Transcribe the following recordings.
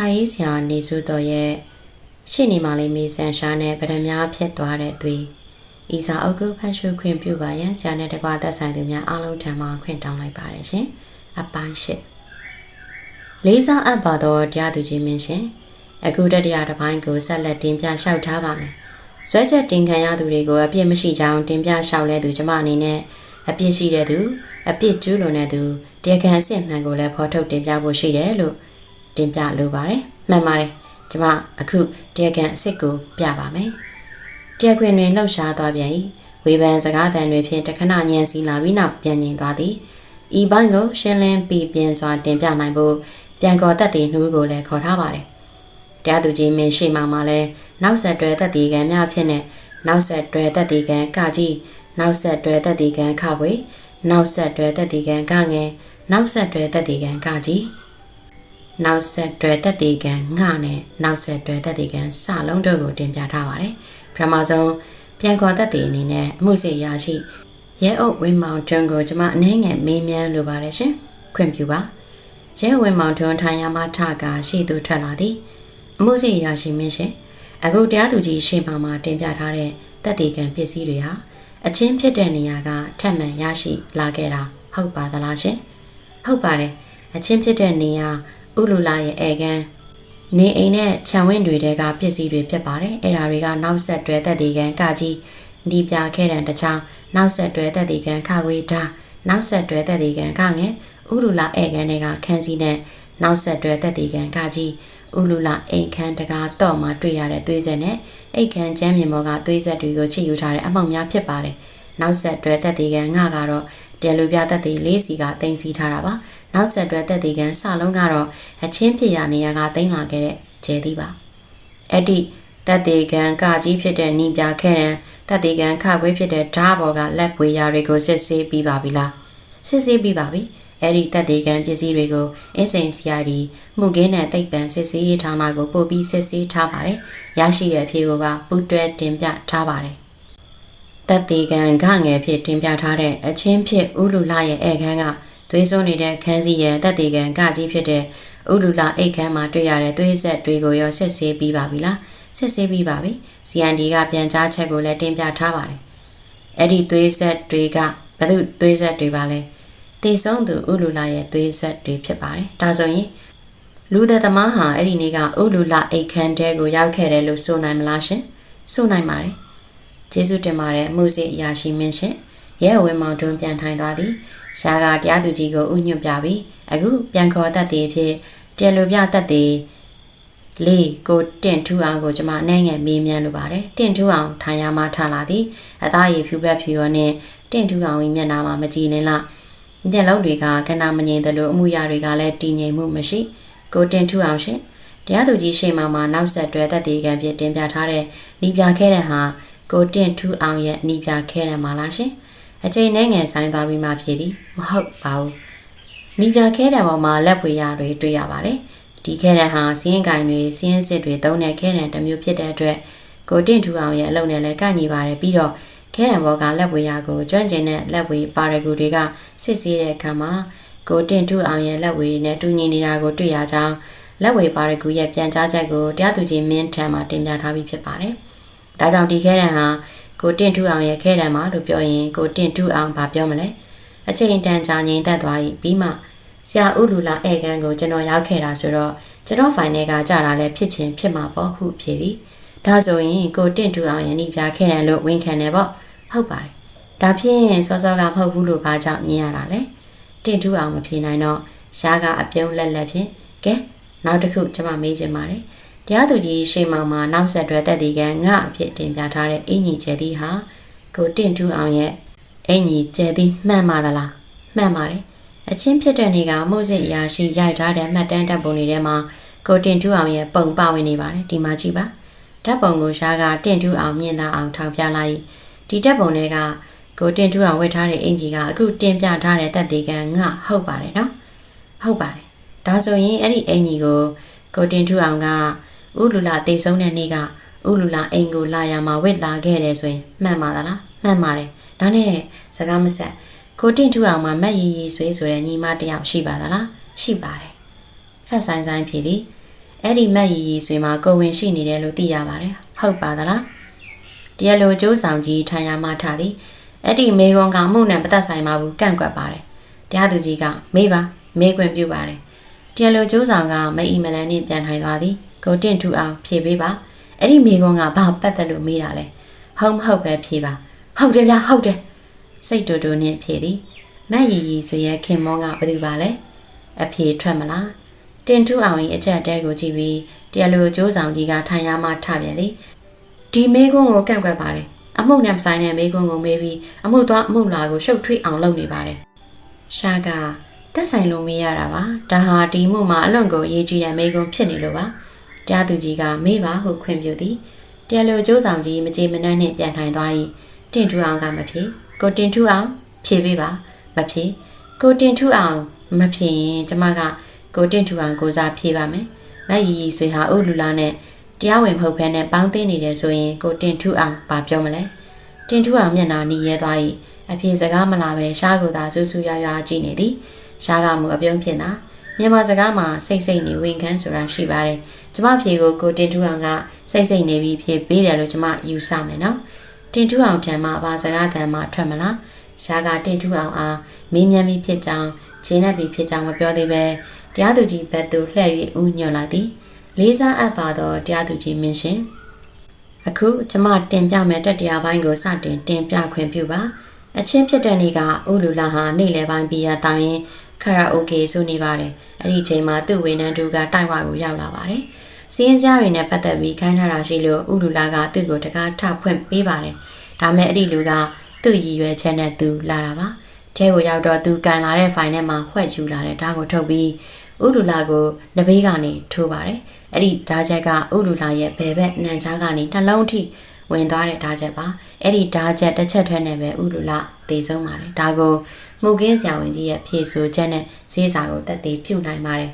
စာရေးဆရာနေစုတော်ရဲ့ရှင့်နေမာလေးမေဆန်ရှားနဲ့ဗဒများဖြစ်သွားတဲ့သွေးဤစာအုပ်ကိုဖတ်ရှုခွင့်ပြုပါရန်ဆရာနဲ့တကွာသက်ဆိုင်သူများအားလုံးထံမှခွင့်တောင်းလိုက်ပါတယ်ရှင်အပိုင်းရှစ်လေးစားအပ်ပါတော့တရားသူကြီးမင်းရှင်အခုတတိယတစ်ပိုင်းကိုဆက်လက်တင်ပြလျှောက်ထားပါမယ်ဆွဲချက်တင်ခံရသူတွေကိုအပြစ်မရှိကြောင်းတင်ပြလျှောက်လဲသူကျမအနေနဲ့အပြစ်ရှိတဲ့သူအပြစ်ကျူးလွန်တဲ့သူတရားခံအစစ်မှန်ကိုလည်းဖော်ထုတ်တင်ပြဖို့ရှိတယ်လို့ တင်ပြလိုပါတယ်မှန်ပါတယ်ကျမအခုတရားကန်အစ်စ်ကိုပြပါမယ်တရားခွင်တွင်လှုပ်ရှားသွားပြန်၏ဝေဖန်စကားသံတွေဖြင့်တခဏညံစီလာပြီးနောက်ပြန်ငြိမ်သွားသည်ဤဘိုင်းကိုရှင်းလင်းပြီးပြင်စွာတင်ပြနိုင်ဖို့ပြန်ကော်တက်တီနှူးကိုလည်းခေါ်ထားပါတယ်တရားသူကြီးမင်းရှိမှမှလည်းနောက်ဆက်တွဲတက်တီကံများဖြစ်နေနောက်ဆက်တွဲတက်တီကံကကြီးနောက်ဆက်တွဲတက်တီကံခခွေနောက်ဆက်တွဲတက်တီကံကငယ်နောက်ဆက်တွဲတက်တီကံကကြီး နောက်ဆက်တွဲတက်တေကံငှနဲ့နောက်ဆက်တွဲတက်တေကံစလုံးတို့ကိုတင်ပြထားပါတယ်။ပထမဆုံးပြန်ခေါ်တက်တေအနေနဲ့အမှုစစ်ရရှိရဲအုပ်ဝင်းမောင်တွန်းကိုကျွန်မအနှဲငယ်မေးမြန်းလိုပါတယ်ရှင်။ခွင့်ပြုပါ။ရဲဝင်းမောင်တွန်းထိုင်ရမှထကရှေ့သို့ထွက်လာသည်။အမှုစစ်ရရှိမင်းရှင်အခုတရားသူကြီးရှေ့မှာမှာတင်ပြထားတဲ့တက်တေကံပစ္စည်းတွေဟာအချင်းဖြစ်တဲ့နေရာကထပ်မံရရှိလာခဲ့တာဟုတ်ပါသလားရှင်။ဟုတ်ပါတယ်။အချင်းဖြစ်တဲ့နေရာ ဥလူလာရဲ့အဲကန်နေအိမ်နဲ့ခြံဝင်းတွေတဲကပစ္စည်းတွေဖြစ်ပါတယ်အဲ့ဒါတွေကနောက်ဆက်တွဲသက်တည်ကန်ကကြီးဒီပြခဲတံတစ်ချောင်းနောက်ဆက်တွဲသက်တည်ကန်ခဝေးဓာနောက်ဆက်တွဲသက်တည်ကန်ခငယ်ဥလူလာအဲကန်တွေကခန်းစီနဲ့နောက်ဆက်တွဲသက်တည်ကန်ကကြီးဥလူလာအိမ်ခန်းတကားတော့မှတွေ့ရတဲ့သွေးဆက်နဲ့အိမ်ခန်းချမ်းမြေမောကသွေးဆက်တွေကိုချစ်ယူထားတဲ့အမောက်များဖြစ်ပါတယ်နောက်ဆက်တွဲသက်တည်ကန်ငါကတော့တယ်လူပြသက်တည်လေးစီကတင်စီထားတာပါ နောက်ဆက်တွဲတက်တီကန်စလုံးကတော့အချင်းဖြစ်ရာနေရာကတိမ့်လာခဲ့တဲ့ကျဲသီးပါအဲ့ဒီတက်တီကန်ကကြီးဖြစ်တဲ့နီးပြခဲ့တဲ့တက်တီကန်ခခွေးဖြစ်တဲ့ဓားဘော်ကလက်ပွေရာတွေကိုစစ်ဆေးပြီးပါပြီလားစစ်ဆေးပြီးပါပြီအဲ့ဒီတက်တီကန်ပစ္စည်းတွေကိုအင်းစိန်စီယာဒီမှုကင်းတဲ့တိတ်ပံစစ်ဆေးရေးဌာနကိုပို့ပြီးစစ်ဆေးထားပါတယ်ရရှိတဲ့အဖြေကိုပါပူတွဲတင်ပြထားပါတယ်တက်တီကန်ခငယ်ဖြစ်တင်ပြထားတဲ့အချင်းဖြစ်ဥလူလာရဲ့ဧကန်က သွေးစွန်းနေတဲ့ခန်းစီရဲ့တက်တေကန်ကကြီးဖြစ်တဲ့ဥလူလာအိတ်ခမ်းမှာတွေ့ရတဲ့သွေးဆက်တွေကိုရောဆက်ဆေးပြီးပါပြီလားဆက်ဆေးပြီးပါပြီ CND ကပြန်ကြားချက်ကိုလည်းတင်ပြထားပါတယ်အဲ့ဒီသွေးဆက်တွေကဘယ်သူသွေးဆက်တွေပါလဲတေဆုံးသူဥလူလာရဲ့သွေးဆက်တွေဖြစ်ပါတယ်ဒါဆိုရင်လူသက်သမားဟာအဲ့ဒီနေ့ကဥလူလာအိတ်ခမ်းတဲကိုရောက်ခဲ့တယ်လို့ဆိုနိုင်မလားရှင်ဆိုနိုင်ပါတယ်ကျေးဇူးတင်ပါတယ်အမှုစစ်အရာရှိမင်းရှင်ရဲဝင်းမောင်တွန်းပြန်ထိုင်သွားသည် ရှားကတရားသူကြီးကိုဥညွတ်ပြပြီးအခုပြန်ခေါ်တတ်သည်ဖြစ်တယ်လိုပြတတ်သည်လေးကိုတင့်ထူအောင်ကိုကျမအနေငယ်မေးမြန်းလိုပါတယ်တင့်ထူအောင်ထိုင်ရမှထလာသည်အသားရည်ဖြူပက်ဖြူရောနဲ့တင့်ထူအောင်၏မျက်နှာမှာမကြည်နေလားညက်လုံးတွေကကနာမငြိမ်သလိုအမှုရာတွေကလည်းတည်ငြိမ်မှုမရှိ ကိုတင်ထူအောင်ရှင်တရားသူကြီးရှေ့မှာမှနောက်ဆက်တွဲသက်သေကံပြတင်ပြထားတဲ့နီးပြခဲတဲ့ဟာကိုတင်ထူအောင်ရဲ့နီးပြခဲတဲ့မှာလားရှင် အချိန်နဲ့ငယ်ဆိုင်သွားပြီးမှဖြစ်သည်မဟုတ်ပါဘူးမိပြခဲတဲ့ပေါ်မှာလက်ပွေရတွေတွေ့ရပါတယ်ဒီခဲတဲ့ဟာစီးရင်ကင်တွေစီးရင်စစ်တွေသုံးတဲ့ခဲတဲ့တစ်မျိုးဖြစ်တဲ့အတွက်ကိုတင့်ထူအောင်ရဲ့အလုပ်နဲ့လည်းကန့်ညီပါတယ်ပြီးတော့ခဲတဲ့ဘောကလက်ပွေရကိုကျွမ်းကျင်တဲ့လက်ပွေပါရဂူတွေကစစ်ဆေးတဲ့အခါမှာကိုတင့်ထူအောင်ရဲ့လက်ဝေတွေနဲ့တူညီနေတာကိုတွေ့ရကြောင်းလက်ဝေပါရဂူရဲ့ပြန်ကြားချက်ကိုတရားသူကြီးမင်းထံမှာတင်ပြထားပြီးဖြစ်ပါတယ်။ဒါကြောင့်ဒီခဲတဲ့ဟာ ကိုတင့်ထူအောင်ရဲ့ခဲတံမှာလို့ပြောရင်ကိုတင့်ထူအောင်ဗာပြောမလဲအချိန်တန်ကြာငြိမ်သက်သွားပြီပြီးမှဆရာဥလူလာဧကန်ကိုကျွန်တော်ရောက်ခဲ့တာဆိုတော့ကျွန်တော်ဖိုင်ထဲကကြာတာလည်းဖြစ်ချင်းဖြစ်မှာပေါ့ဟုဖြေသည်ဒါဆိုရင်ကိုတင့်ထူအောင်ရဲ့နှိပြခဲတံလို့ဝန်ခံတယ်ပေါ့ဟုတ်ပါတယ်ဒါဖြင့်စောစောကမဟုတ်ဘူးလို့ဘာကြောင့်မြင်ရတာလဲတင့်ထူအောင်မဖြေနိုင်တော့ရှားကအပြုံးလက်လက်ဖြင့်ကဲနောက်တစ်ခုကျွန်မမေးချင်ပါတယ် တရားသူကြီးရှေ့မောင်မှာနောက်ဆက်တွဲတက်ဒီကငါအဖြစ်တင်ပြထားတဲ့အင်ကြီးကျဲသည်ဟာကိုတင့်ထူအောင်ရဲ့အင်ကြီးကျဲသည်မှန်ပါသလားမှန်ပါတယ်အချင်းဖြစ်တဲ့နေ့ကမို့စစ်အရာရှိရိုက်ထားတဲ့မှတ်တမ်းတပ်ပုံတွေထဲမှာကိုတင်ထူအောင်ရဲ့ပုံပါဝင်နေပါတယ်ဒီမှာကြည့်ပါဓာတ်ပုံကိုရှားကတင်ထူအောင်မြင်သာအောင်ထောင်ပြလိုက်ဒီဓာတ်ပုံတွေကကိုတင်ထူအောင်ဝတ်ထားတဲ့အင်ကြီးကအခုတင်ပြထားတဲ့တက်ဒီကငါဟုတ်ပါတယ်နော်ဟုတ်ပါတယ်ဒါဆိုရင်အဲ့ဒီအင်ကြီးကိုကိုတင်ထူအောင်က ဥလူလာတိတ်ဆုံးတဲ့နေ့ကဥလူလာအိမ်ကိုလာရမှာဝစ်လာခဲ့တယ်ဆိုရင်မှန်ပါသလားမှန်ပါတယ်ဒါနဲ့စကားမဆက်ကိုတင်ထူအောင်မှာမက်ရီရီဆွေးဆိုတဲ့ညီမတယောက်ရှိပါသလားရှိပါတယ်ခက်ဆိုင်ဆိုင်ဖြစ်သည်အဲ့ဒီမက်ရီရီဆွေမှာကိုဝင်ရှိနေတယ်လို့သိရပါတယ်ဟုတ်ပါသလားတရားလိုကျိုးဆောင်ကြီးထိုင်ရမှထသည်အဲ့ဒီမေကွန်ကမှုနဲ့ပတ်သက်ဆိုင်မှာဘူးကန့်ကွက်ပါတယ်တရားသူကြီးကမေးပါမေးခွင့်ပြုပါတယ်တရားလိုကျိုးဆောင်ကမအီမလန်နဲ့ပြန်ထိုင်သွားသည် ကိုတင့်ထူအောင်ဖြေပေးပါအဲ့ဒီမေကွန်ကဘာပတ်သက်လို့မေးတာလဲဟုတ်မဟုတ်ပဲဖြေပါဟုတ်တယ်ဗျာဟုတ်တယ်စိတ်တူတူနဲ့ဖြေသည်မက်ရီရီဆွေရဲ့ခင်မောကဘယ်သူပါလဲအဖြေထွက်မလားတင်ထူအောင်ရဲ့အကြက်တဲကိုကြည့်ပြီးတရားလိုကျိုးဆောင်ကြီးကထိုင်ရမှထပြန်သည်ဒီမေကွန်ကိုကန့်ကွက်ပါတယ်အမှုနဲ့ဆိုင်တဲ့မေကွန်ကိုမေးပြီးအမှုသွားအမှုလာကိုရှုပ်ထွေးအောင်လုပ်နေပါတယ်ရှာကတက်ဆိုင်လို့မေးရတာပါဒါဟာဒီမှုမှာအလွန်ကိုအရေးကြီးတဲ့မေကွန်ဖြစ်နေလို့ပါ တရားသူကြီးကမေးပါဟုခွင့်ပြုသည်တရားလိုကျိုးဆောင်ကြီးမကြေမနက်နဲ့ပြန်ထိုင်သွား၏တင်ထူအောင်ကမဖြေကိုတင်ထူအောင် ဖြေပေးပါမဖြေကိုတင်ထူအောင်မဖြေရင်ကျမကကိုတင်ထူအောင်ကိုစားဖြေပါမယ်မတ်ရီရီဆွေဟာအုတ်လူလာနဲ့တရားဝင်မဟုတ်ဘဲနဲ့ပေါင်းသိနေတယ်ဆိုရင်ကိုတင်ထူအောင်ဘာပြောမလဲတင်ထူအောင်မျက်နှာနီးရဲသွား၏အဖြေစကားမလာပဲရှားကိုသာဆူဆူရွာရွာကြည့်နေသည်ရှားကမူအပြုံးဖြစ်တာမြန်မာစကားမှာစိတ်စိတ်နေဝင်ခန်းဆိုတာရှိပါတယ် ကျမဖြေကိုကိုတင်ထူအောင်ကစိတ်စိတ်နေပြီးဖြေပေးတယ်လို့ကျမယူဆမယ်နော်တင်ထူအောင်ထံမှဘာစကားတမ်းမှထွက်မလားရှားကတင်ထူအောင်အားမင်းမြန်းပြီးဖြစ်ကြောင်းချင်းနဲ့ပြီးဖြစ်ကြောင်းမပြောသေးပဲတရားသူကြီးဘက်သို့လှည့်၍ဥညွှန်လာသည်လေးစားအပ်ပါသောတရားသူကြီးမင်းရှင်အခုကျမတင်ပြမယ်တက်တရားပိုင်းကိုစတင်တင်ပြခွင့်ပြုပါအချင်းဖြစ်တဲ့နေ့ကဥလူလာဟာနေ့လယ်ပိုင်းပြီးရတောင်းရင်ခရာအိုကေဆိုနေပါတယ်အဲ့ဒီချိန်မှာသူ့ဝန်ထမ်းတို့ကတိုက်ဝါကိုရောက်လာပါတယ် စီးရင်စရာတွေနဲ့ပတ်သက်ပြီးခိုင်းထားတာရှိလို့ဥလူလာကသူ့ကိုတကားထဖွင့်ပေးပါတယ်ဒါမဲ့အဲ့ဒီလူကသူ့ရည်ရွယ်ချက်နဲ့သူလာတာပါထဲကိုရောက်တော့သူကန်လာတဲ့ဖိုင်ထဲမှာဝှက်ယူလာတဲ့ဓာတ်ကိုထုတ်ပြီးဥလူလာကိုနဘေးကနေထိုးပါတယ်အဲ့ဒီဓာချက်ကဥလူလာရဲ့ဘယ်ဘက်နံချားကနေနှလုံးထိဝင်သွားတဲ့ဓာချက်ပါအဲ့ဒီဓာချက်တစ်ချက်ထဲနဲ့ပဲဥလူလာသေဆုံးပါတယ်ဒါကိုမှုကင်းဆရာဝန်ကြီးရဲ့ဖြေဆိုချက်နဲ့ဈေးစာကိုတက်တည်ပြုနိုင်ပါတယ်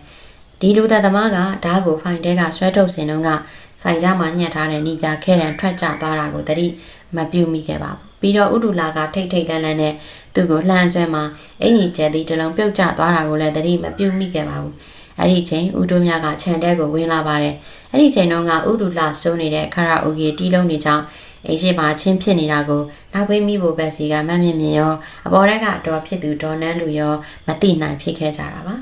ဒီလူသက်သမားကဓာတ်ကိုဖိုင်တဲကဆွဲထုတ်စင်တော့ကဖိုင်ကြားမှာညှက်ထားတဲ့နှီးပြခဲတံထွက်ကျသွားတာကိုတတိမပြုတ်မိခဲ့ပါဘူးပြီးတော့ဥဒူလာကထိတ်ထိတ်လန့်လန့်နဲ့သူ့ကိုလှမ်းဆွဲမှာအင်ကြီးကျဲသည့်တလုံးပြုတ်ကျသွားတာကိုလည်းတတိမပြုတ်မိခဲ့ပါဘူးအဲ့ဒီချိန်ဥတုမြကခြံတဲကိုဝင်လာပါတယ်အဲ့ဒီချိန်တုန်းကဥဒူလာစိုးနေတဲ့ခရာအိုဂီတီးလုံးနေကြောင်းအိမ်ရှိမှာချင်းဖြစ်နေတာကိုနောက်ပေးမိဖို့ပဲစီကမမြင့်မြင့်ရောအပေါ်တက်ကတော့ဖြစ်သူဒေါ်နန်းလူရောမသိနိုင်ဖြစ်ခဲ့ကြတာပါ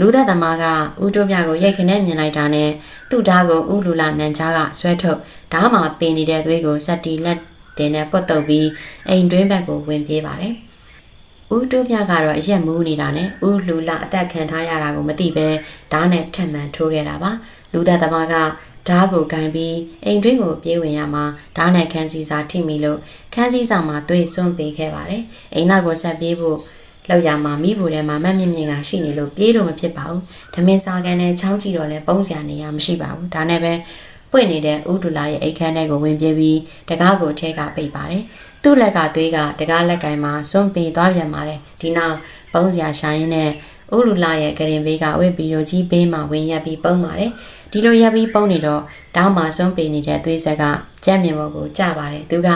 လူသက်သမားကဥတုမြကိုရိတ်ခနဲ့မြင်လိုက်တာနဲ့သူ့ဓာတ်ကိုဥလူလာနန်ချားကဆွဲထုတ်ဓာတ်မှာပင်နေတဲ့သွေးကိုစက်တီလက်တင်နဲ့ပုတ်တုပ်ပြီးအိမ်တွင်းဘက်ကိုဝင်ပြေးပါတယ်။ဦးတိုးမြကတော့အရက်မူးနေတာနဲ့ဦးလူလာအသက်ခံထားရတာကိုမသိပဲဓာတ်နဲ့ထက်မှန်ထိုးခဲ့တာပါ။လူသက်သမားကဓာတ်ကိုကင်ပြီးအိမ်တွင်းကိုပြေးဝင်ရမှာဓာတ်နဲ့ခန်းစည်းစာထိမိလို့ခန်းစည်းစာမှာသွေးစွန့်ပေးခဲ့ပါတယ်။အိမ်နောက်ကိုဆက်ပြေးဖို့ လောက်ရမှာမိဖို့ထဲမှာမတ်မြင့်မြင့်ကရှိနေလို့ပြေးလို့မဖြစ်ပါဘူး။ဓမင်းစာကန်နဲ့ချောင်းကြည့်တော့လဲပုံစံနေရမရှိပါဘူး။ဒါနဲ့ပဲပွင့်နေတဲ့ဥဒူလာရဲ့အိတ်ခမ်းထဲကိုဝင်ပြေးပြီးတကားကိုထဲကပိတ်ပါတယ်။သူ့လက်ကသွေးကတကားလက်ကင်မှာစွန့်ပေးသွားပြန်ပါတယ်။ဒီနောက်ပုံစံရှာရင်းနဲ့ဥဒူလာရဲ့ကရင်ဘေးကဝစ်ပြီးတော့ကြီးဘေးမှာဝင်ရက်ပြီးပုံပါတယ်။ဒီလိုရက်ပြီးပုံနေတော့တောင်းမှာစွန့်ပေးနေတဲ့သွေးဆက်ကကြက်မြင်ပေါ်ကိုကျပါတယ်။သူက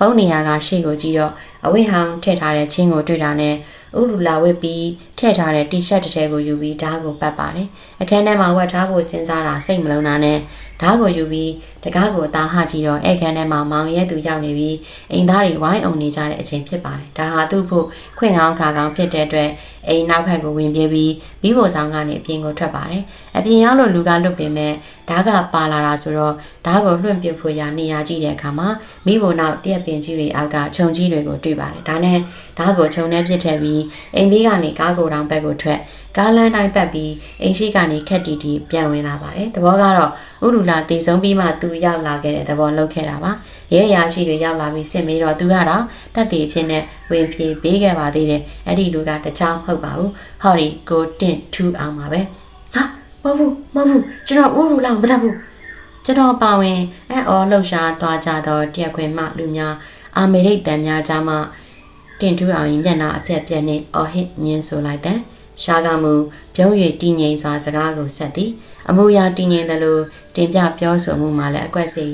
ပုံနေရကရှေ့ကိုကြည့်တော့အဝိဟောင်းထည့်ထားတဲ့ချင်းကိုတွေ့တာနဲ့ ဥလူလာဝစ်ပြီးထည့်ထားတဲ့တီရှပ်တစ်ထည်ကိုယူပြီးဓာတ်ကိုပတ်ပါတယ်။အခန်းထဲမှာဝတ်ထားဖို့စဉ်းစားတာစိတ်မလုံးတာနဲ့ဓာတ်ကိုယူပြီးတကားကိုတာဟကြည့်တော့အခန်းထဲမှာမောင်ရဲသူရောက်နေပြီးအိမ်သားတွေဝိုင်းအောင်နေကြတဲ့အချိန်ဖြစ်ပါတယ်။ဒါဟာသူ့ဖို့ခွင့်ကောင်းခါကောင်းဖြစ်တဲ့အတွက်အိမ်နောက်ဘက်ကိုဝင်ပြေးပြီးမိဖို့ဆောင်ကနေအပြင်ကိုထွက်ပါတယ်။အပြင်ရောက်လို့လူကလွတ်ပေမဲ့ဓာတ်ကပါလာတာဆိုတော့ဓာတ်ကိုလွှင့်ပစ်ဖို့ရနေရာကြည့်တဲ့အခါမှာမိဖို့နောက်တရက်ပင်ကြီးတွေအောက်ကခြုံကြီးတွေကိုတွေ့ပါတယ်။ဒါနဲ့ဓာတ်ကိုခြုံထဲပစ်ထည့်ပြီးအိမ်ဘေးကနေကားကိုတောင်ဘက်ကိုထွက်ကားလမ်းတိုင်းပတ်ပြီးအိမ်ရှိကနေခက်တီတီပြန်ဝင်လာပါတယ်။သဘောကတော့ဥရူလာတည်ဆုံးပြီးမှသူရောက်လာခဲ့တဲ့သဘောလောက်ခဲ့တာပါ။ရဲရာရှိတွေရောက်လာပြီးစစ်မေးတော့သူကတော့တက်တီဖြစ်နေဝင်ပြေးပေးခဲ့ပါသေးတယ်။အဲ့ဒီလူကတခြားမဟုတ်ပါဘူး။ဟော်ဒီကိုတင့်ထူအောင်ပါပဲ။ဟာမဟုတ်ဘူးမဟုတ်ဘူးကျွန်တော်ဥရူလာမတတ်ဘူး။ကျွန်တော်ပါဝင်အဲအော်လှုပ်ရှားသွားကြတော့တရက်ခွင်မှလူများအာမေရိတ်တန်များကြားမှ တင်ထူအောင်ရင်မျက်နှာအပြက်ပြက်နဲ့အော်ဟစ်ညင်းဆိုလိုက်တဲ့ရှားကမူပြုံးရည်တည်ငြိမ်စွာစကားကိုဆက်သည်အမှုရာတည်ငြိမ်တယ်လို့တင်ပြပြောဆိုမှုမှလည်းအကွက်စီ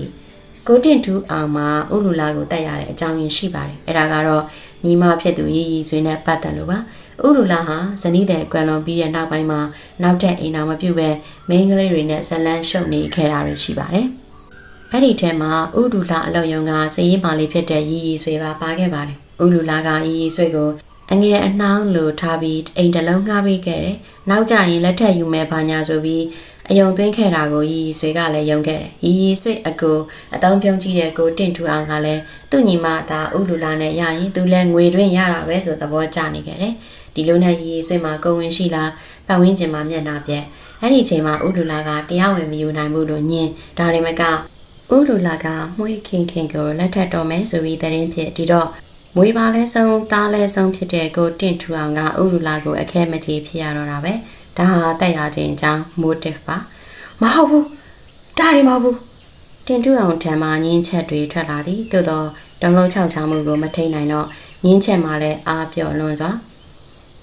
ကိုတင်ထူအောင်မှာဥလူလာကိုတက်ရတဲ့အကြောင်းရင်းရှိပါတယ်အဲ့ဒါကတော့ညီမဖြစ်သူရီရီဆွေနဲ့ပတ်သက်လို့ပါဥရူလာဟာဇနီးတဲ့ကွယ်လွန်ပြီးတဲ့နောက်ပိုင်းမှာနောက်ထပ်အိမ်တော်မပြုတ်ပဲမိန်းကလေးတွေနဲ့ဇလန်းရှုပ်နေခဲ့တာတွေရှိပါတယ်။အဲ့ဒီထဲမှာဥရူလာအလုံယုံကစည်ရင်မာလေးဖြစ်တဲ့ရီရီဆွေပါပါခဲ့ပါတယ်။ ဥရူလာကရီရီဆွေကိုအငယ်အနှောင်းလိုထားပြီးအိမ်တစ်လုံးငှားပေးခဲ့တယ်။နောက်ကျရင်လက်ထက်ယူမယ်ဘာညာဆိုပြီးအယုံသွင်းခဲ့တာကိုရီရီဆွေကလည်းယုံခဲ့တယ်။ရီရီဆွေအကိုအတောင်းပြုံးကြည့်တဲ့ကိုတင့်ထူအောင်ကလည်းသူ့ညီမသားဥလူလာနဲ့ရရင်သူလည်းငွေတွင်းရတာပဲဆိုသဘောကျနေခဲ့တယ်။ဒီလိုနဲ့ရီရီဆွေမှာကုံဝင်ရှိလားပတ်ဝန်းကျင်မှာမျက်နှာပြက်အဲ့ဒီချိန်မှာဥလူလာကတရားဝင်မယူနိုင်ဘူးလို့ညင်ဒါတွေမကဥလူလာကမွေးခင်ခင်ကိုလက်ထပ်တော်မယ်ဆိုပြီးတရင်ဖြစ်ဒီတော့ မွေးပါလဲဆုံးသားလဲဆုံးဖြစ်တဲ့ကိုတင့်ထူအောင်ကဥလူလာကိုအခဲမကြီးဖြစ်ရတော့တာပဲဒါဟာတက်ရခြင်းအကြောင်း motive ပါမဟုတ်ဘူးဒါတွေမဟုတ်ဘူးတင်ထူအောင်ထံမှညင်းချက်တွေထွက်လာသည်သို့တော့တုံလုံးချောက်ချောင်းမှုကိုမထိန်နိုင်တော့ညင်းချက်မှလည်းအားပြော့လွန်စွာ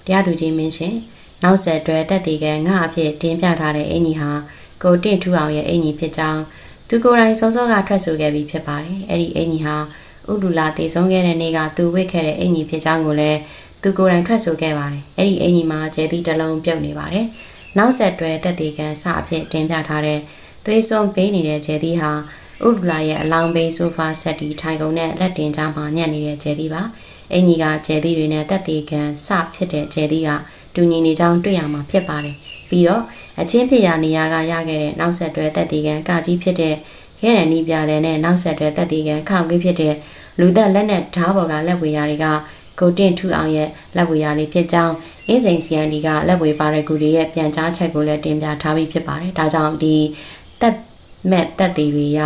တရားသူကြီးမင်းရှင်နောက်ဆက်တွဲတက်တည်ကငါအဖြစ်တင်းပြထားတဲ့အင်ကြီးဟာကိုတင့်ထူအောင်ရဲ့အင်ကြီးဖြစ်ကြောင်းသူကိုယ်တိုင်စောစောကထွက်ဆိုခဲ့ပြီးဖြစ်ပါတယ်အဲ့ဒီအင်ကြီးဟာ ဥဒူလာတည်ဆုံးခဲ့တဲ့နေ့ကသူဝစ်ခဲ့တဲ့အင်ကြီးဖြစ်ကြောင်းကိုလည်းသူကိုယ်တိုင်ထွက်ဆိုခဲ့ပါတယ်အဲ့ဒီအင်ကြီးမှာကျဲသီးတစ်လုံးပြုတ်နေပါတယ်နောက်ဆက်တွဲတက်တည်ကန်စအဖြစ်တင်ပြထားတဲ့သွေးစွန်ပေးနေတဲ့ကျဲသီးဟာဥဒူလာရဲ့အလောင်းပိန်ဆိုဖာဆက်တီထိုင်ကုန်နဲ့လက်တင်ကြားမှာညက်နေတဲ့ကျဲသီးပါအင်ကြီးကကျဲသီးတွေနဲ့တက်တည်ကန်စဖြစ်တဲ့ကျဲသီးကတူညီနေကြောင်းတွေ့ရမှာဖြစ်ပါတယ်ပြီးတော့အချင်းဖြစ်ရာနေရာကရခဲ့တဲ့နောက်ဆက်တွဲတက်တည်ကန်ကကြီးဖြစ်တဲ့ခဲ ရန်နီးပြတဲ့နဲ့နောက်ဆက်တွဲတက်တည်ကန်ခောက်ကြီးဖြစ်တဲ့လူသက်လက်နဲ့ဓားပေါ်ကလက်ဝေရာတွေကကိုတင့်ထူအောင်ရဲ့လက်ဝေရာလေးဖြစ်ကြောင်းအင်းစိန်စီယန်ဒီကလက်ဝေပါတဲ့ကူတွေရဲ့ပြန်ကြားချက်ကိုလည်းတင်ပြထားပြီးဖြစ်ပါတယ်။ဒါကြောင့်ဒီတက်မဲ့တက်တီတွေရ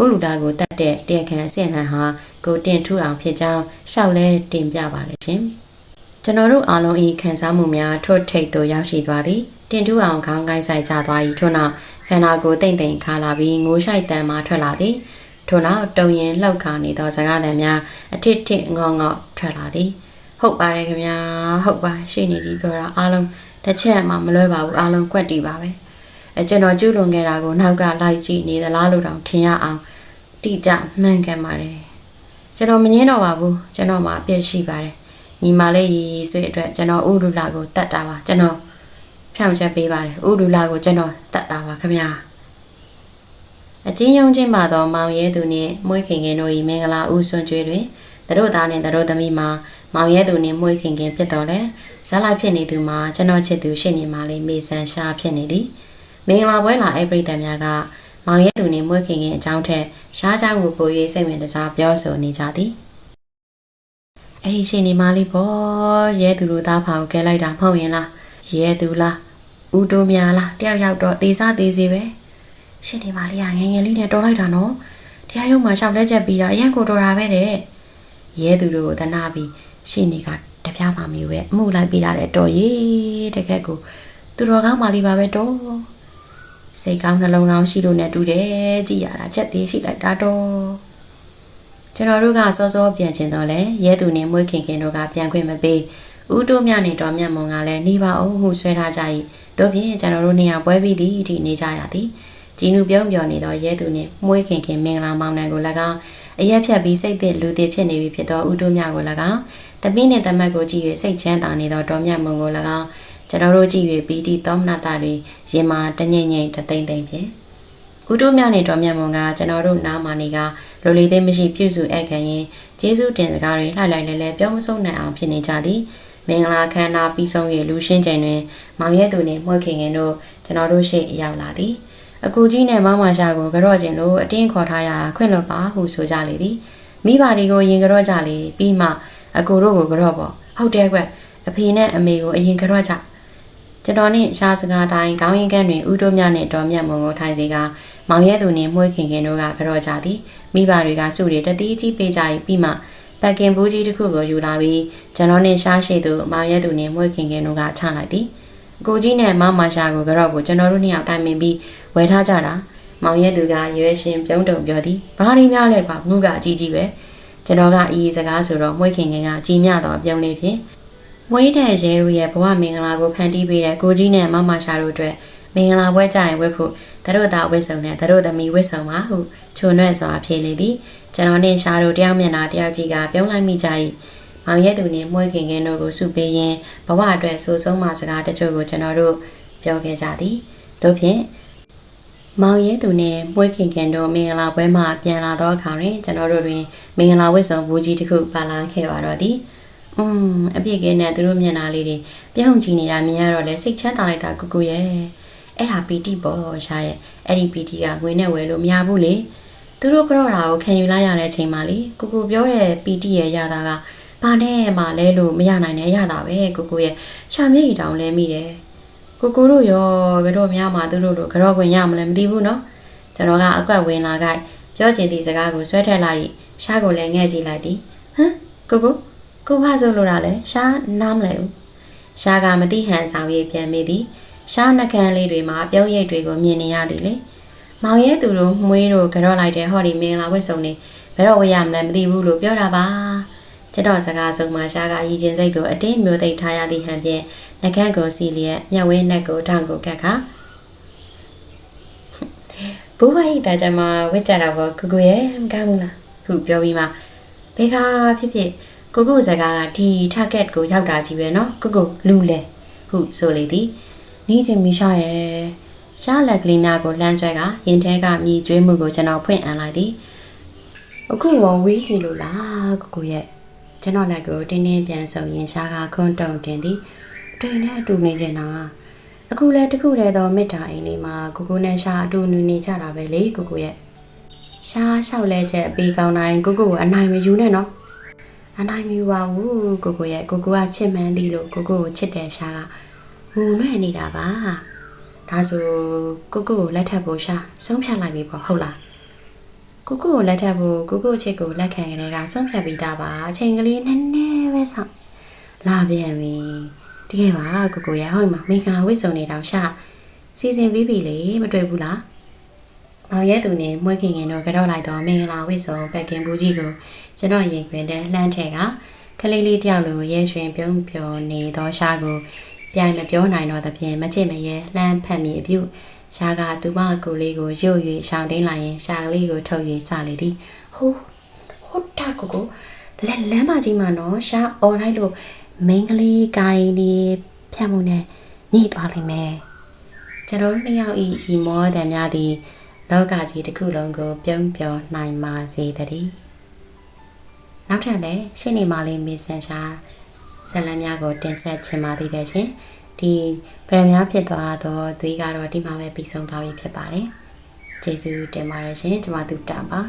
ဥလူတာကိုတက်တဲ့တရားခံအဆင့်ဟန်ဟာကိုတင်ထူအောင်ဖြစ်ကြောင်းရှောက်လဲတင်ပြပါလေရှင်။ကျွန်တော်တို့အားလုံးဤခံစားမှုများထွတ်ထိပ်သို့ရောက်ရှိသွားသည်တင်ထူအောင်ခေါင်းကိုင်းဆိုင်ကြသွား၏ထို့နောက် ခန္ဓာကိုယ်တိမ်တိမ်ခါလာပြီးငိုးရှိုက်တန်မှထွက်လာသည်ထို့နောက်တုံရင်လှောက်ခါနေသောစကားသံများအထစ်ထစ်ငေါငေါထွက်လာသည်ဟုတ်ပါတယ်ခင်ဗျာဟုတ်ပါရှိနေကြီးပြောတာအားလုံးတစ်ချက်မှမလွဲပါဘူးအားလုံးကွက်တီပါပဲအဲကျွန်တော်ကျူးလွန်ခဲ့တာကိုနောက်ကလိုက်ကြည့်နေသလားလို့တောင်ထင်ရအောင်တိကျမှန်ကန်ပါတယ်ကျွန်တော်မငင်းတော့ပါဘူးကျွန်တော်မှာအပြည့်ရှိပါတယ်ညီမလေးရီရီဆွေအတွက်ကျွန်တော်ဥဒုလာကိုတတ်တာပါကျွန်တော် ဖြောင်းချက်ပေးပါတယ်ဥဒုလာကိုကျွန်တော်တတ်တာပါခင်ဗျာအချင်းယုံချင်းပါသောမောင်ရဲသူနှင့်မွေးခင်ခင်တို့၏မင်္ဂလာဦးဆွန်ကျွေးတွင်သူတို့သားနှင့်သူတို့သမီးမှာမောင်ရဲသူနှင့်မွေးခင်ခင်ဖြစ်တော်လဲဇာလိုက်ဖြစ်နေသူမှာကျွန်တော်ချစ်သူရှိနေမှလေးမေဆန်ရှားဖြစ်နေသည်မင်္ဂလာပွဲလာအဲ့ပြိတ္တများကမောင်ရဲသူနှင့်မွေးခင်ခင်အကြောင်းထက်ရှားချောင်းကိုပို၍စိတ်ဝင်စားပြောဆိုနေကြသည်အဲ့ဒီရှိနေမှလေးပေါ့ရဲသူတို့သားဖောင်ကဲလိုက်တာမဟုတ်ရင်လား ရဲသူလားဦးတိုးများလားတယောက်ယောက်တော့သေစားသေးစေပဲရှင်ဒီမလေးကငယ်ငယ်လေးနဲ့တော်လိုက်တာနော်တရားရုံးမှာရှောက်လက်ချက်ပြီးတာအရင်ကိုတော်တာပဲတဲ့ရဲသူတို့ကိုတနာပြီးရှင်နေကတပြားမှမယူပဲအမှုလိုက်ပြီးလာတဲ့တော်ရေးတကက်ကိုသူတော်ကောင်းမလေးပါပဲတော့စိတ်ကောင်းနှလုံးကောင်းရှိလို့နဲ့တူတယ်ကြည်ရတာချက်သေးရှိလိုက်တာတော့ကျွန်တော်တို့ကစောစောပြန်ကျင်တော့လဲရဲသူနေမွေးခင်ခင်တို့ကပြန်ခွင့်မပေး ဦးတိုးမြနေတော်မြတ်မွန်ကလည်းနေပါအောင်ဟုဆွဲထားကြ၏တို့ဖြင့်ကျွန်တော်တို့နေရာပွဲပြီးသည့်အထိနေကြရသည်ဂျီနူပြုံးပြောနေတော့ရဲသူနှင့်မွေးခင်ခင်မင်္ဂလာမောင်နှံကို၎င်းအရက်ဖြတ်ပြီးစိတ်သစ်လူသစ်ဖြစ်နေပြီဖြစ်သောဦးတိုးမြကို၎င်းတပင်းနှင့်တမတ်ကိုကြည့်၍စိတ်ချမ်းသာနေသောတော်မြတ်မုံကို၎င်းကျွန်တော်တို့ကြည့်၍ပီတိသောမနတာတွေရင်မာတငိမ့်ငိမ့်တသိမ့်သိမ့်ဖြင့်ဦးတိုးမြနှင့်တော်မြတ်မုံကကျွန်တော်တို့နားမာနေကလိုလီသိမရှိပြုစုဧကန်ရင်ကျေးဇူးတင်စကားတွေလှိုက်လိုက်လဲလဲပြောမဆုံးနိုင်အောင်ဖြစ်နေကြသည် မင်္ဂလာခမ်းနားပြီးဆုံး၍လူရှင်းချိန်တွင်မောင်ရဲသူနှင့်မွှေခင်ခင်တို့ကျွန်တော်တို့ရှေ့ရောက်လာသည်အကူကြီးနဲ့မောင်မရှာကိုကြော့ကျင်လို့အတင်းခေါ်ထားရတာခွင့်လွတ်ပါဟုဆိုကြလေသည်မိဘတွေကိုရင်ကြော့ကြလေပြီးမှအကူတို့ကိုကြော့ပေါ့ဟုတ်တယ်ကွအဖေနဲ့အမေကိုအရင်ကြော့ကြကျွန်တော်နဲ့ရှားစကားတိုင်းခေါင်းရင်ကန်းတွင်ဦးတို့မြနဲ့တော်မြတ်မုံကိုထိုင်စီကမောင်ရဲသူနှင့်မွှေခင်ခင်တို့ကကြော့ကြသည်မိဘတွေကစုတွေတတိကြီးပေးကြ၏ပြီးမှ ပက်ကင်ဘူးကြီးတစ်ခုကိုယူလာပြီးကျွန်တော်နဲ့ရှားရှိသူမောင်ရဲသူနှင့်မွှေခင်ခင်တို့ကချလိုက်သည်အကိုကြီးနဲ့မောင်မရှာကိုကြော့ကိုကျွန်တော်တို့နှစ်ယောက်တိုင်ပင်ပြီးဝယ်ထားကြတာမောင်ရဲသူကရွေးရှင်ပြုံးတုံပြောသည်ဘာရင်းများလဲပါငုကအကြီးကြီးပဲကျွန်တော်ကအီးစကားဆိုတော့မွေးခင်ခင်ကကြီးမြတော့ပြုံးလေးဖြင့်မွေးတဲ့ရဲတို့ရဲ့ဘဝမင်္ဂလာကိုဖန်တီးပေးတဲ့ကိုကြီးနဲ့မမရှာတို့အတွက်မင်္ဂလာပွဲကြရင်ဝတ်ဖို့တတို့သားဝတ်စုံနဲ့တတို့သမီးဝတ်စုံပါဟုချုံနှဲ့စွာဖြေလေသည် ကျွန်တော်နဲ့ရှာတို့တယောက်မျက်နှာတယောက်ကြီးကပြုံးလိုက်မိကြ၏မောင်ရဲ့သူနဲ့မွေးခင်ခင်တို့ကိုစုပေးရင်းဘဝအတွက်ဆိုဆုံးမစကားတချို့ကိုကျွန်တော်တို့ပြောခဲ့ကြသည်တို့ဖြင့်မောင်ရဲ့သူနဲ့မွေးခင်ခင်တို့မင်္ဂလာပွဲမှာပြန်လာတော့အခါတွင်ကျွန်တော်တို့တွင်မင်္ဂလာဝတ်ဆောင်ဘူးကြီးတစ်ခုပါလာခဲ့ပါတော့သည်อืมအပြစ်ကင်းနဲ့သူတို့မျက်နှာလေးတွေပြုံးကြည့်နေတာမြင်ရတော့လဲစိတ်ချမ်းသာလိုက်တာကူကူရဲ့အဲ့ဒါပီတိပေါ့ရှာရဲ့အဲ့ဒီပီတိကငွေနဲ့ဝယ်လို့မရဘူးလေ သူတို့ကြော့တာကိုခံယူလိုက်ရတဲ့အချိန်မှာလေကိုကိုပြောတဲ့ပီတီရဲ့ရတာကဘာနဲ့မှလဲလို့မရနိုင်တဲ့အရတာပဲကိုကိုရဲ့ရှာမျက်ရည်တောင်လဲမိတယ်ကိုကိုတို့ရောဘယ်တော့မှမသူတို့တို့ကြော့ခွင့်ရမလဲမသိဘူးနော်ကျွန်တော်ကအကွက်ဝင်လာခဲ့ပြောချင်သည့်စကားကိုဆွဲထက်လိုက်ရှားကိုလည်းငဲ့ကြည့်လိုက်သည်ဟမ်ကိုကိုကိုဘာဆိုလို့တာလဲရှားနားမလဲဘူးရှားကမတိဟန်ဆောင်ရိပ်ပြန်မိသည်ရှားနှကန်းလေးတွေမှာပြုံးရိပ်တွေကိုမြင်နေရသည်လေ မောင်ရဲ့သူတို့မွေးတို့ကြော့လိုက်တဲ့ဟော်ဒီမင်္ဂလာဝတ်စုံနေဘယ်တော့ဝရမလဲမသိဘူးလို့ပြောတာပါကျွန်တော်စကားဆုံးမှာရှားကရည်ချင်းစိတ်ကိုအတင်းမျိုးသိပ်ထားရသည့်ဟန်ဖြင့်ငကန့်ကိုစီလျက်မျက်ဝင်းနဲ့ကိုထောင်ကိုကတ်ခါဘူဝိုင်းတာကြမှာဝစ်ကြတာပေါ့ကိုကိုရဲ့မကောင်းဘူးလားဟုပြောပြီးမှဘေခါဖြစ်ဖြစ်ကိုကိုစကားကဒီ target ကိုရောက်တာကြီးပဲเนาะကိုကိုလူလေဟုဆိုလေသည်နီးချင်းမီရှာရဲ့ ရှားလက်ကလေးများကိုလှမ်းဆွဲကရင်ထဲကမြည်ကျွေးမှုကိုကျွန်တော်ဖွင့်အံလိုက်သည်အခုဝဝေးကြီးလို့လားကိုကိုရဲ့ကျွန်တော်လက်ကိုတင်းတင်းပြန်ဆုံရင်ရှားကခွန်းတုံတင်သည်တိမ်နဲ့အတူနေကြတာအခုလဲတခုတည်းသောမေတ္တာအိမ်လေးမှာကိုကိုနဲ့ရှားအတူနေနေကြတာပဲလေကိုကိုရဲ့ရှားလျှောက်လဲချက်အပေးကောင်းတိုင်းကိုကိုကိုအနိုင်မယူနဲ့နော်အနိုင်မယူပါဘူးကိုကိုရဲ့ကိုကိုကချစ်မှန်းသည်လို့ကိုကိုကိုချစ်တယ်ရှားကဟူနှဲ့နေတာပါ ဒါဆိုကိုကိုကိုလက်ထပ်ဖို့ရှာဆုံးဖြတ်လိုက်ပြီပေါ့ဟုတ်လားကိုကိုကိုလက်ထပ်ဖို့ကိုကိုချစ်ကိုလက်ခံကြတဲ့ကဆုံးဖြတ်ပြီးသားပါအချိန်ကလေးနည်းနည်းပဲဆောင်လာပြန်ပြီတကယ်ပါကိုကိုရဟောမှာမိခလာဝိစုံနေတောင်ရှာစီစဉ်ပြီးပြီလေမတွေ့ဘူးလားမောင်ရဲသူနဲ့မွေးခင်ခင်တို့ကတော့လိုက်တော့မင်္ဂလာဝိစုံပက်ကင်ဘူးကြီးကိုကျွန်တော်ရင်ခွင်တဲ့လှမ်းထက်ကကလေးလေးတယောက်လိုရဲရွှင်ပြုံးပျော်နေသောရှာကို ပြိုင်မပြောနိုင်တော့သဖြင့်မချစ်မရဲလှမ်းဖက်မိအပြုရှားကသူမကိုလေးကိုရုပ်၍ရှောင်းတင်းလိုက်ရင်ရှာကလေးကိုထုတ်၍စလေသည်ဟိုးဟိုတာကိုကိုလက်လမ်းမကြီးမှာနော်ရှားអော်လိုက်လို့မိန်းကလေးကိုင်းလေးဖြတ်မှုနဲ့ညှိသွားလိမ့်မယ်ကျွန်တော်တို့နှစ်ယောက်ဤရီမောတဲ့များသည်လောကကြီးတစ်ခုလုံးကိုပြုံးပျော်နိုင်ပါစေတည်းနောက်ထပ်လည်းရှင်းနေမှလေးမေဆန်ရှာ ဇလံများကိုတင်ဆက်ချင်ပါသေးတယ်ရှင်ဒီဗရမများဖြစ်သွားတော့သွေးကတော့ဒီမှာပဲပြီးဆုံးသွားပြီဖြစ်ပါတယ်ကျေးဇူးတင်ပါတယ်ရှင်ကျွန်မတို့တာပါ